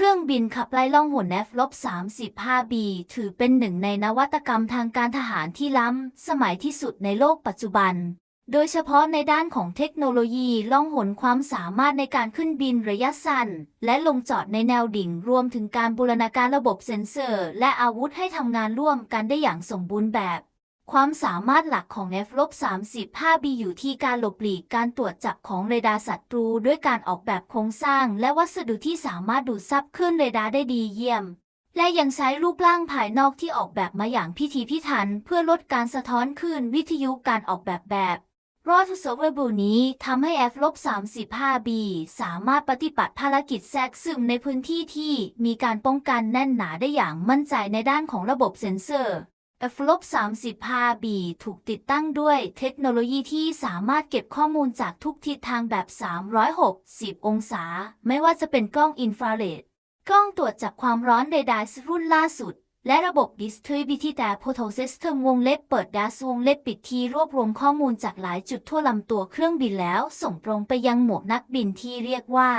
เครื่องบินขับไล่ล่องหน F-35B ถือเป็นหนึ่งในนวัตกรรมทางการทหารที่ล้ำสมัยที่สุดในโลกปัจจุบัน โดยเฉพาะในด้านของเทคโนโลยีล่องหนความสามารถในการขึ้นบินระยะสั้น และลงจอดในแนวดิ่ง รวมถึงการบูรณาการระบบเซ็นเซอร์ และอาวุธให้ทำงานร่วมกันได้อย่างสมบูรณ์แบบ ความสามารถหลักของ F-35B อยู่ที่การหลบหลีกการตรวจจับของเรดาร์ศัตรู ด้วยการออกแบบโครงสร้าง และวัสดุที่สามารถดูดซับคลื่นเรดาร์ได้ดีเยี่ยม และยังใช้รูปร่างภายนอกที่ออกแบบมาอย่างพิถีพิถัน เพื่อลดการสะท้อนคลื่นวิทยุการออกแบบแบบรอดเซเวอร์บูนี้ทำให้ F-35B สามารถปฏิบัติภารกิจแทรกซึมในพื้นที่ที่มีการป้องกันแน่นหนาได้อย่างมั่นใจในด้านของระบบเซ็นเซอร์ F-35B ถูกติดตั้งด้วยเทคโนโลยีที่สามารถเก็บข้อมูลจากทุกทิศทางแบบ 360 องศา ไม่ว่าจะเป็นกล้องอินฟราเรด กล้องตรวจจับความร้อนเรดาร์รุ่นล่าสุด และระบบ Distributed Photo System วงเล็บเปิดดาสวงเล็บปิดที่รวบรวมข้อมูลจากหลายจุดทั่วลำตัวเครื่องบินแล้ว ส่งตรงไปยังหมวกนักบินที่เรียกว่า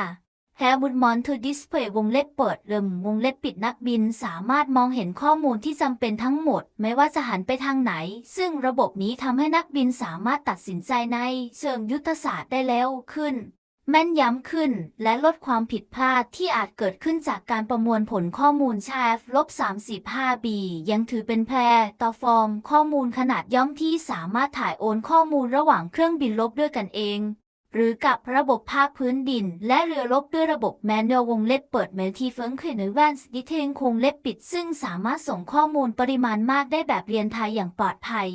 h a i r w o o d Monitor Display วงเล็บเปิดเริ่มวงเล็บปิดนักบินสามารถมองเห็นข้อมูลที่จำเป็นทั้งหมด ไม่ว่าจะหันไปทางไหน ซึ่งระบบนี้ทำให้นักบินสามารถตัดสินใจในเชิงยุทธศาสตร์ได้เร็วขึ้น แม่นยำขึ้น และลดความผิดพลาดที่อาจเกิดขึ้นจากการประมวลผลข้อมูลชาฟลบ 35B ยังถือเป็นแพรต่อฟอร์มข้อมูลขนาดย่อมที่สามารถถ่ายโอนข้อมูลระหว่างเครื่องบินลบด้วยกันเอง หรือกับระบบภาคพื้นดิน และเรือรบด้วยระบบแมนนวลวงเล็บเปิดเมลทีเฟิงคือในแวนส์ดิเทงคงเล็บปิด ซึ่งสามารถส่งข้อมูลปริมาณมากได้แบบเรียนไทยอย่างปลอดภัย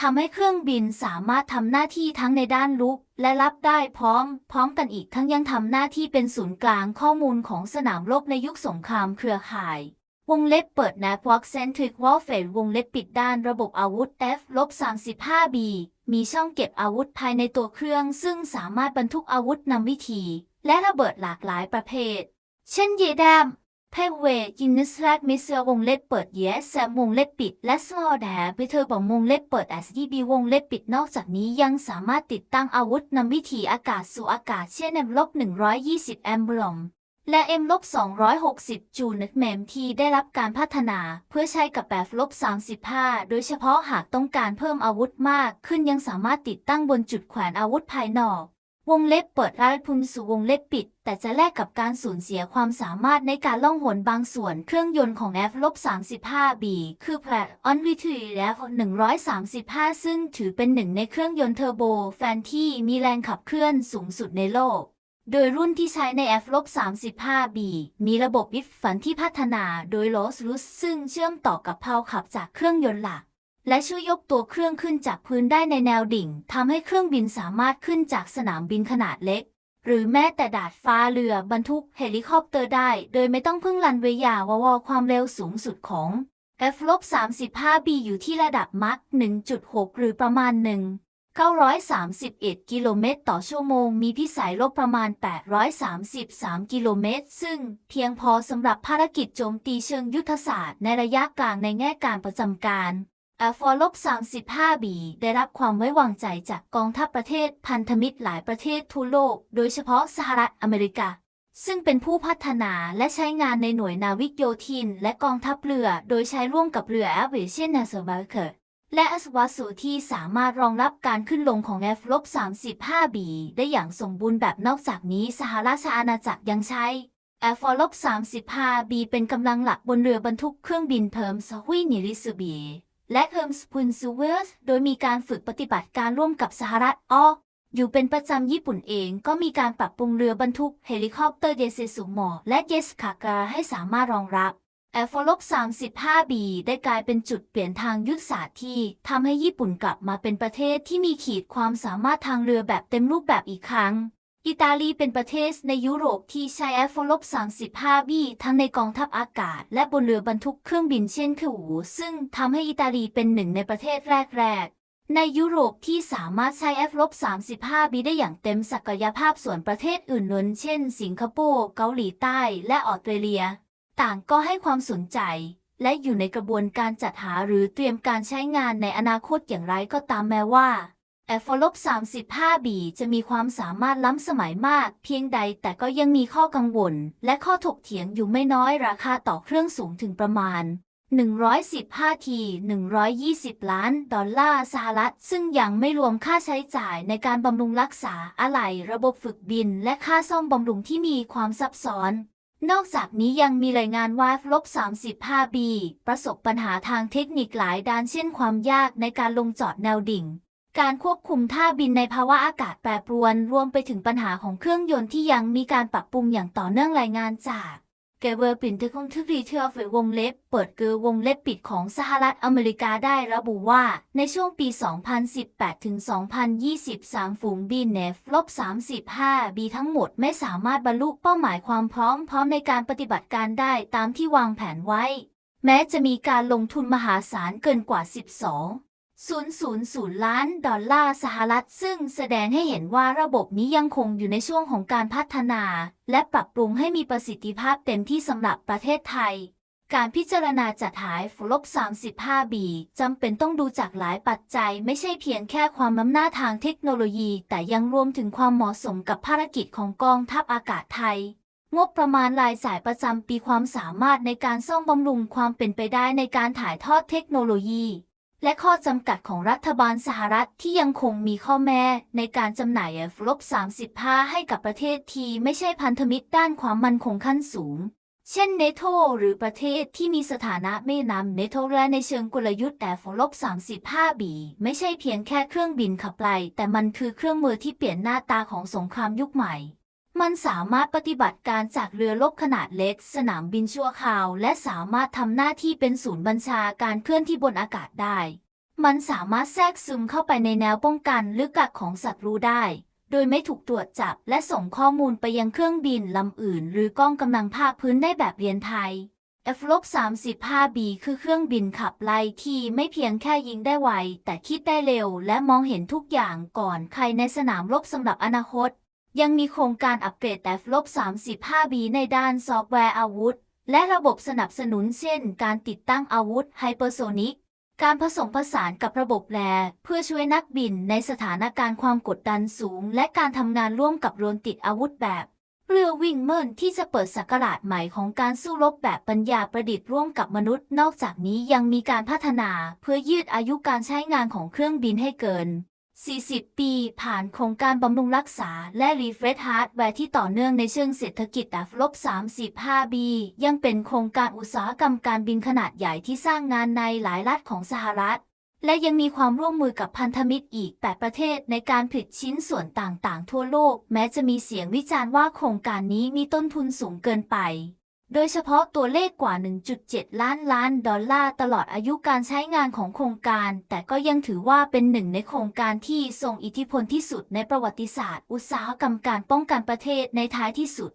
ทำให้เครื่องบินสามารถทำหน้าที่ทั้งในด้านลุก และรับได้พร้อม พร้อมกันอีกทั้งยังทำหน้าที่เป็นศูนย์กลางข้อมูลของสนามรบในยุคสงครามเครือข่าย วงเล็บเปิด Network Centric Warfare วงเล็บปิดด้านระบบอาวุธ F-35B มีช่องเก็บอาวุธภายในตัวเครื่องซึ่งสามารถบรรทุกอาวุธนำวิธี และระเบิดหลากหลายประเภท เช่นเยดามเพเวจินิสแลกมิเซลวงเล็บเปิดเยสแซมวงเล็บปิด และสมอลแดไปเธอบอกวงเล็บเปิด SDB วงเล็บปิดนอกจากนี้ยังสามารถติดตั้งอาวุธนำวิถีอากาศสู่อากาศเช่น M ลบ120 แอมบลอม และ M ลบ260 จูนเมมที่ได้รับการพัฒนาเพื่อใช้กับแบบลบ35 โดยเฉพาะหากต้องการเพิ่มอาวุธมากขึ้นยังสามารถติดตั้งบนจุดแขวนอาวุธภายนอก วงเล็บเปิดรายพุนสู่วงเล็บปิด แต่จะแลกกับการสูญเสียความสามารถในการล่องหนบางส่วนเครื่องยนต์ของ F-35B คือ Pratt on w h i t l e F135 ซึ่งถือเป็นหนึ่งในเครื่องยนต์เทอร์โบแฟนที่มีแรงขับเคลื่อนสูงสุดในโลก โดยรุ่นที่ใช้ใน F-35B มีระบบวิฟฝันที่พัฒนาโดย Rolls Royce ซึ่งเชื่อมต่อกับเพาขับจากเครื่องยนต์หลัก และช่วยยกตัวเครื่องขึ้นจากพื้นได้ในแนวดิ่งทำให้เครื่องบินสามารถขึ้นจากสนามบินขนาดเล็ก หรือแม้แต่ดาดฟ้าเรือบรรทุกเฮลิคอปเตอร์ได้ โดยไม่ต้องพึ่งรันเวย์ยาววความเร็วสูงสุดของ F-35B อยู่ที่ระดับมัค1.6 หรือประมาณ 1 931 กิโลเมตรต่อชั่วโมง มีพิสัยลบประมาณ 833 กิโลเมตร ซึ่งเพียงพอสำหรับภารกิจโจมตีเชิงยุทธศาสตร์ในระยะกลางในแง่การประจำการ f ลบ 35B ได้รับความไว้วางใจจากกองทัพประเทศพันธมิตรหลายประเทศทั่วโลก โดยเฉพาะสหรัฐอเมริกา ซึ่งเป็นผู้พัฒนาและใช้งานในหน่วยนาวิกโยธิน และกองทัพเรือ โดยใช้ร่วมกับเรือ Aviation n a s a l b a r k e r และอสวาสูที่สามารถรองรับการขึ้นลงของ F-35B ได้อย่างสมบูรณ์แบบนอกจากนี้สหราชอาณาจักรยังใช้ F-35B เป็นกำลังหลักบนเรือบรรทุกเครื่องบินเพิร์มสฮุยนิริสบีและเฮิร์มสพุนซูเวอร์สโดยมีการฝึกปฏิบัติการร่วมกับสหรัฐอออยู่เป็นประจำญี่ปุ่นเองก็มีการปรับปรุงเรือบรรทุกเฮลิคอปเตอร์เยเซสุมอและเยสคากาให้สามารถรองรับ f ลบ 35B ได้กลายเป็นจุดเปลี่ยนทางยุทธศาสตร์ที่ทำให้ญี่ปุ่นกลับมาเป็นประเทศที่มีขีดความสามารถทางเรือแบบเต็มรูปแบบอีกครั้ง อิตาลีเป็นประเทศในยุโรปที่ใช้ f ลบ 35B ทั้งในกองทัพอากาศ และบนเรือบรรทุกเครื่องบินเช่นเคหูซึ่งทำให้อิตาลีเป็นหนึ่งในประเทศแรก ๆในยุโรปที่สามารถใช้ f ลบ 35B ได้อย่างเต็มศักยภาพส่วนประเทศอื่นล้นเช่น สิงคโปร์ เกาหลีใต้ และออสเตรเลีย ต่างก็ให้ความสนใจ และอยู่ในกระบวนการจัดหาหรือเตรียมการใช้งานในอนาคตอย่างไรก็ตามแม้ว่า f ลบ 35B จะมีความสามารถล้ำสมัยมาก เพียงใดแต่ก็ยังมีข้อกังวล และข้อถกเถียงอยู่ไม่น้อยราคาต่อเครื่องสูงถึงประมาณ 115 ที 120 ล้านดอลลาร์สหรัฐ ซึ่งยังไม่รวมค่าใช้จ่ายในการบำรุงรักษาอะไหล่ระบบฝึกบิน และค่าซ่อมบำรุงที่มีความซับซ้อน นอกจากนี้ยังมีรายงานว่า f ลบ 35B ประสบปัญหาทางเทคนิคหลายด้านเช่นความยากในการลงจอดแนวดิ่ง การควบคุมท่าบินในภาวะอากาศแปรปรวน รวมไปถึงปัญหาของเครื่องยนต์ที่ยังมีการปรับปรุงอย่างต่อเนื่องรายงานจาก เกเวอร์ปินเทคอนทึกรีเทลเฟวงเล็บ เปิดเกอวงเล็บปิดของสหรัฐอเมริกาได้ระบุว่า ในช่วงปี 2018 ถึง 2023ฝูงบินเนฟลบ 35 บีทั้งหมดไม่สามารถบรรลุเป้าหมายความพร้อมพร้อมในการปฏิบัติการได้ตามที่วางแผนไว้ แม้จะมีการลงทุนมหาศาลเกินกว่า 12 000 ล้านดอลลาร์สหรัฐ ซึ่งแสดงให้เห็นว่าระบบนี้ยังคงอยู่ในช่วงของการพัฒนา และปรับปรุงให้มีประสิทธิภาพเต็มที่สำหรับประเทศไทย การพิจารณาจัดหายฟลบ 35B จำเป็นต้องดูจากหลายปัจจัย ไม่ใช่เพียงแค่ความล้ำหน้าทางเทคโนโลยี แต่ยังรวมถึงความเหมาะสมกับภารกิจของกองทัพอากาศไทยงบประมาณรายจ่ายประจำปีความสามารถในการซ่อมบำรุงความเป็นไปได้ในการถ่ายทอดเทคโนโลยี และข้อจำกัดของรัฐบาลสหรัฐที่ยังคงมีข้อแม้ในการจำหน่าย F ลบ35 ให้กับประเทศที่ไม่ใช่พันธมิตรด้านความมั่นคงขั้นสูง เช่นเนโตหรือประเทศที่มีสถานะไม่นำเนโตและในเชิงกลยุทธ์แต่ฟลบ 35B ไม่ใช่เพียงแค่เครื่องบินขับไล่แต่มันคือเครื่องมือที่เปลี่ยนหน้าตาของสงครามยุคใหม่ มันสามารถปฏิบัติการจากเรือรบขนาดเล็ก สนามบินชั่วคราว และสามารถทำหน้าที่เป็นศูนย์บัญชาการเคลื่อนที่บนอากาศได้ มันสามารถแทรกซึมเข้าไปในแนวป้องกันหรือกักของศัตรูได้ โดยไม่ถูกตรวจจับ และส่งข้อมูลไปยังเครื่องบินลำอื่น หรือกล้องกำลังภาคพื้นได้แบบเรียนไทย F-35B คือเครื่องบินขับไล่ที่ไม่เพียงแค่ยิงได้ไว แต่คิดได้เร็ว และมองเห็นทุกอย่างก่อนใครในสนามรบสำหรับอนาคต ยังมีโครงการอัปเกรด F-35B ในด้านซอฟต์แวร์อาวุธ และระบบสนับสนุนเช่น การติดตั้งอาวุธไฮเปอร์โซนิก การผสมผสานกับระบบแล เพื่อช่วยนักบินในสถานการณ์ความกดดันสูง และการทำงานร่วมกับโรนติดอาวุธแบบเรือวิ่งเมินที่จะเปิดศักราชใหม่ของการสู้รบแบบปัญญาประดิษฐ์ร่วมกับมนุษย์ นอกจากนี้ยังมีการพัฒนาเพื่อยืดอายุการใช้งานของเครื่องบินให้เกิน 40 ปีผ่านโครงการบำรุงรักษาและรีเฟรชฮาร์ดแวร์ที่ต่อเนื่องในเชิงเศรษฐกิจแต่ลบ 35B ยังเป็นโครงการอุตสาหกรรมการบินขนาดใหญ่ที่สร้างงานในหลายรัฐของสหรัฐ และยังมีความร่วมมือกับพันธมิตรอีก 8 ประเทศในการผลิตชิ้นส่วนต่างๆ ทั่วโลก แม้จะมีเสียงวิจารณ์ว่าโครงการนี้มีต้นทุนสูงเกินไป โดยเฉพาะตัวเลขกว่า 1.7 ล้านล้านดอลลาร์ตลอดอายุการใช้งานของโครงการ แต่ก็ยังถือว่าเป็นหนึ่งในโครงการที่ทรงอิทธิพลที่สุดในประวัติศาสตร์ อุตสาหกรรมการป้องกันประเทศในท้ายที่สุด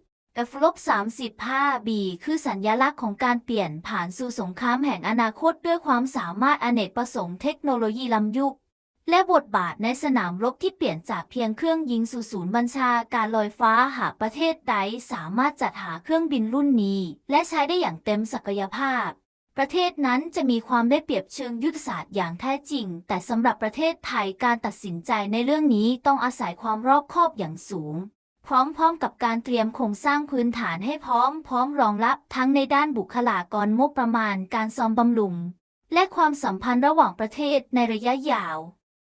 F ลบ 35B คือสัญญลักษณ์ของการเปลี่ยนผ่านสู่สงครามแห่งอนาคตด้วยความสามารถอเนกประสงค์เทคโนโลยีล้ำยุค และบทบาทในสนามรบที่เปลี่ยนจากเพียงเครื่องยิงสู่ศูนย์บัญชาการลอยฟ้าหากประเทศใดสามารถจัดหาเครื่องบินรุ่นนี้ และใช้ได้อย่างเต็มศักยภาพ ประเทศนั้นจะมีความได้เปรียบเชิงยุทธศาสตร์อย่างแท้จริง แต่สำหรับประเทศไทยการตัดสินใจในเรื่องนี้ต้องอาศัยความรอบคอบอย่างสูง พร้อมๆกับการเตรียมโครงสร้างพื้นฐานให้พร้อม พร้อมรองรับทั้งในด้านบุคลากรงบประมาณ การซ่อมบำรุงและความสัมพันธ์ระหว่างประเทศในระยะยาว